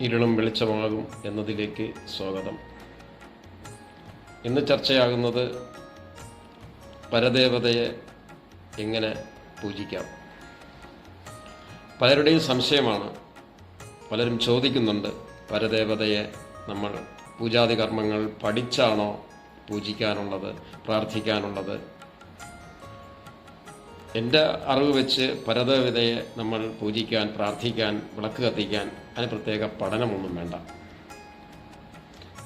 ഇരുളും വെളിച്ചമാകും എന്നതിലേക്ക് സ്വാഗതം. ഇന്ന് ചർച്ചയാകുന്നത് പരദേവതയെ എങ്ങനെ പൂജിക്കാം? പലരുടെയും സംശയമാണ്. പലരും ചോദിക്കുന്നുണ്ട് പരദേവതയെ നമ്മൾ പൂജാതി കർമ്മങ്ങൾ പഠിച്ചാണോ പൂജിക്കാനുള്ളത് പ്രാർത്ഥിക്കാനുള്ളത്? എന്റെ അറിവ് വെച്ച് പരദേവതയെ നമ്മൾ പൂജിക്കാൻ പ്രാർത്ഥിക്കാൻ വിളക്ക് കത്തിക്കാൻ അതിന് പ്രത്യേക പഠനമൊന്നും വേണ്ട.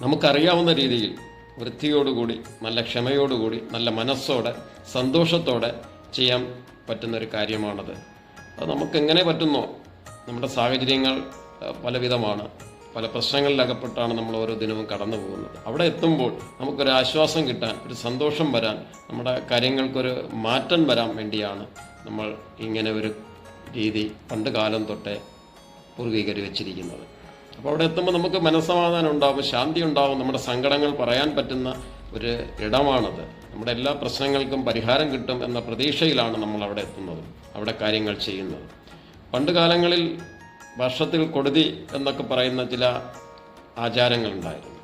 നമുക്കറിയാവുന്ന രീതിയിൽ വൃത്തിയോടുകൂടി നല്ല ക്ഷമയോടുകൂടി നല്ല മനസ്സോടെ സന്തോഷത്തോടെ ചെയ്യാൻ പറ്റുന്നൊരു കാര്യമാണത്. അത് നമുക്ക് എങ്ങനെ പറ്റുന്നോ? നമ്മുടെ സാഹചര്യങ്ങൾ പലവിധമാണ്. പല പ്രശ്നങ്ങളിലകപ്പെട്ടാണ് നമ്മൾ ഓരോ ദിനവും കടന്നു പോകുന്നത്. അവിടെ എത്തുമ്പോൾ നമുക്കൊരു ആശ്വാസം കിട്ടാൻ ഒരു സന്തോഷം വരാൻ നമ്മുടെ കാര്യങ്ങൾക്കൊരു മാറ്റം വരാൻ വേണ്ടിയാണ് നമ്മൾ ഇങ്ങനെ ഒരു രീതി പണ്ട് കാലം തൊട്ടേ പൂർവീകർ വെച്ചിരിക്കുന്നത്. അപ്പോൾ അവിടെ എത്തുമ്പോൾ നമുക്ക് മനസ്സമാധാനം ഉണ്ടാവും ശാന്തി ഉണ്ടാവും നമ്മുടെ സങ്കടങ്ങൾ പറയാൻ പറ്റുന്ന ഒരു ഇടമാണത്. നമ്മുടെ എല്ലാ പ്രശ്നങ്ങൾക്കും പരിഹാരം കിട്ടും എന്ന പ്രതീക്ഷയിലാണ് നമ്മൾ അവിടെ എത്തുന്നത് അവിടെ കാര്യങ്ങൾ ചെയ്യുന്നത്. പണ്ട് കാലങ്ങളിൽ വർഷത്തിൽ കൊടുതി എന്നൊക്കെ പറയുന്ന ചില ആചാരങ്ങളുണ്ടായിരുന്നു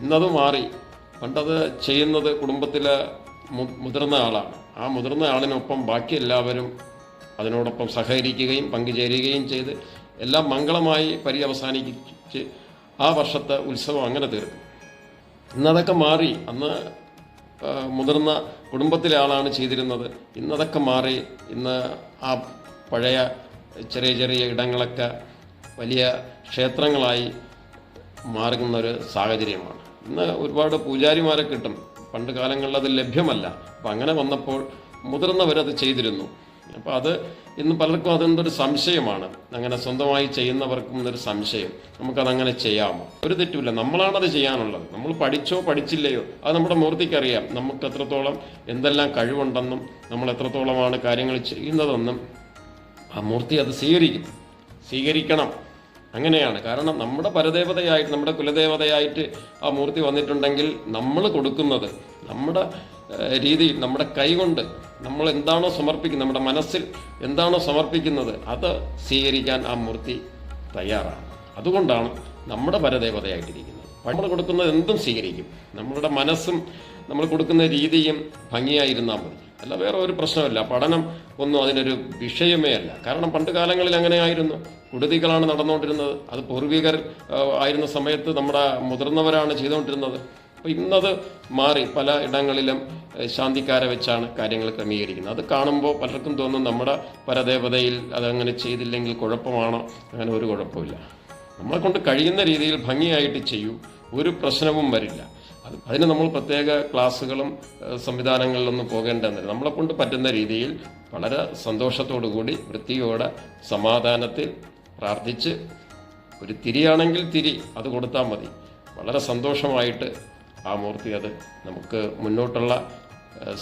ഇന്നത് മാറി പണ്ടത് ചെയ്യുന്നത് കുടുംബത്തിലെ മുതിർന്ന ആളാണ്. ആ മുതിർന്ന ആളിനൊപ്പം ബാക്കി എല്ലാവരും അതിനോടൊപ്പം സഹകരിക്കുകയും പങ്കുചേരുകയും ചെയ്ത് എല്ലാം മംഗളമായി പര്യവസാനിച്ച് ആ വർഷത്തെ ഉത്സവം അങ്ങനെ തീർക്കും. ഇന്നതൊക്കെ മാറി. അന്ന് മുതിർന്ന കുടുംബത്തിലെ ആളാണ് ചെയ്തിരുന്നത്. ഇന്നതൊക്കെ മാറി. ഇന്ന് ആ പഴയ ചെറിയ ചെറിയ ഇടങ്ങളൊക്കെ വലിയ ക്ഷേത്രങ്ങളായി മാറുന്ന ഒരു സാഹചര്യമാണ്. ഇന്ന് ഒരുപാട് പൂജാരിമാരെ കിട്ടും. പണ്ട് കാലങ്ങളിൽ അത് ലഭ്യമല്ല. അപ്പം അങ്ങനെ വന്നപ്പോൾ മുതിർന്നവരത് ചെയ്തിരുന്നു. അപ്പോൾ അത് ഇന്ന് പലർക്കും അതെന്തൊരു സംശയമാണ്. അങ്ങനെ സ്വന്തമായി ചെയ്യുന്നവർക്കും ഒരു സംശയം. നമുക്കതങ്ങനെ ചെയ്യാമോ? ഒരു തെറ്റുമില്ല. നമ്മളാണത് ചെയ്യാനുള്ളത്. നമ്മൾ പഠിച്ചോ പഠിച്ചില്ലയോ അത് നമ്മുടെ മൂർത്തിക്കറിയാം. നമുക്ക് എത്രത്തോളം എന്തെല്ലാം കഴിവുണ്ടെന്നും നമ്മൾ എത്രത്തോളമാണ് കാര്യങ്ങൾ ചെയ്യുന്നതെന്നും ആ മൂർത്തി അത് സ്വീകരിക്കും. സ്വീകരിക്കണം. അങ്ങനെയാണ്. കാരണം നമ്മുടെ പരദേവതയായിട്ട് നമ്മുടെ കുലദേവതയായിട്ട് ആ മൂർത്തി വന്നിട്ടുണ്ടെങ്കിൽ നമ്മൾ കൊടുക്കുന്നത് നമ്മുടെ രീതിയിൽ നമ്മുടെ കൈകൊണ്ട് നമ്മൾ എന്താണോ സമർപ്പിക്കുന്നത് നമ്മുടെ മനസ്സിൽ എന്താണോ സമർപ്പിക്കുന്നത് അത് സ്വീകരിക്കാൻ ആ മൂർത്തി തയ്യാറാണ്. അതുകൊണ്ടാണ് നമ്മുടെ പരദേവതയായിട്ടിരിക്കുന്നത് നമ്മൾ കൊടുക്കുന്നത് എന്തും സ്വീകരിക്കും. നമ്മളുടെ മനസ്സും നമ്മൾ കൊടുക്കുന്ന രീതിയും ഭംഗിയായിരുന്നാൽ മതി. അല്ല വേറെ ഒരു പ്രശ്നമില്ല പഠനം ഒന്നും അതിനൊരു വിഷയമേ അല്ല. കാരണം പണ്ട് കാലങ്ങളിൽ അങ്ങനെയായിരുന്നു കുടുതികളാണ് നടന്നുകൊണ്ടിരുന്നത്. അത് പൂർവികർ ആയിരുന്ന സമയത്ത് നമ്മുടെ മുതിർന്നവരാണ് ചെയ്തുകൊണ്ടിരുന്നത്. അപ്പോൾ ഇന്നത് മാറി പല ഇടങ്ങളിലും ശാന്തിക്കാര വെച്ചാണ് കാര്യങ്ങൾ ക്രമീകരിക്കുന്നത്. അത് കാണുമ്പോൾ പലർക്കും തോന്നും നമ്മുടെ പരദേവതയിൽ അതങ്ങനെ ചെയ്തില്ലെങ്കിൽ കുഴപ്പമാണോ? അങ്ങനെ ഒരു കുഴപ്പമില്ല. നമ്മളെ കൊണ്ട് കഴിയുന്ന രീതിയിൽ ഭംഗിയായിട്ട് ചെയ്യൂ. ഒരു പ്രശ്നവും വരില്ല. അത് അതിന് നമ്മൾ പ്രത്യേക ക്ലാസ്സുകളും സംവിധാനങ്ങളിലൊന്നും പോകേണ്ടതില്ല. നമ്മളെ കൊണ്ട് പറ്റുന്ന രീതിയിൽ വളരെ സന്തോഷത്തോടു കൂടി വൃത്തിയോടെ സമാധാനത്തിൽ പ്രാർത്ഥിച്ച് ഒരു തിരിയാണെങ്കിൽ തിരി അത് കൊടുത്താൽ മതി. വളരെ സന്തോഷമായിട്ട് ആ മൂർത്തി അത് നമുക്ക് മുന്നോട്ടുള്ള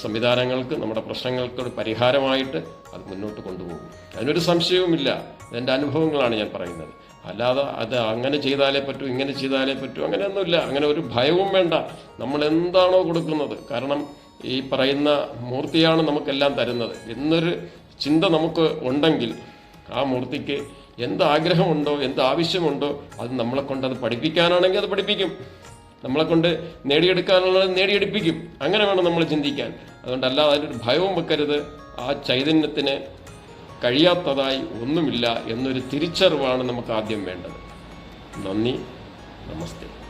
സംവിധാനങ്ങൾക്ക് നമ്മുടെ പ്രശ്നങ്ങൾക്ക് ഒരു പരിഹാരമായിട്ട് അത് മുന്നോട്ട് കൊണ്ടുപോകും. അതിനൊരു സംശയവുമില്ല. എന്റെ അനുഭവങ്ങളാണ് ഞാൻ പറയുന്നത്. അല്ലാതെ അത് അങ്ങനെ ചെയ്താലേ പറ്റൂ ഇങ്ങനെ ചെയ്താലേ പറ്റൂ അങ്ങനെയൊന്നുമില്ല. അങ്ങനെ ഒരു ഭയവും വേണ്ട. നമ്മൾ എന്താണോ കൊടുക്കുന്നത്. കാരണം ഈ പറയുന്ന മൂർത്തിയാണ് നമുക്കെല്ലാം തരുന്നത്. എന്നൊരു ചിന്ത നമുക്ക് ഉണ്ടെങ്കിൽ ആ മൂർത്തിക്ക് എന്ത് ആഗ്രഹമുണ്ടോ എന്ത് ആവശ്യമുണ്ടോ അത് നമ്മളെ കൊണ്ട് അത് പഠിപ്പിക്കാനാണെങ്കിൽ അത് പഠിപ്പിക്കും. നമ്മളെ കൊണ്ട് നേടിയെടുക്കാനുള്ളത് നേടിയെടുപ്പിക്കും. അങ്ങനെ വേണം നമ്മൾ ചിന്തിക്കാൻ. അതുകൊണ്ട് അല്ലാതെ അതിലൊരു ഭയവും വെക്കരുത്. ആ ചൈതന്യത്തിന് കഴിയാത്തതായി ഒന്നുമില്ല എന്നൊരു തിരിച്ചറിവാണ് നമുക്ക് ആദ്യം വേണ്ടത്. നന്ദി. നമസ്തേ.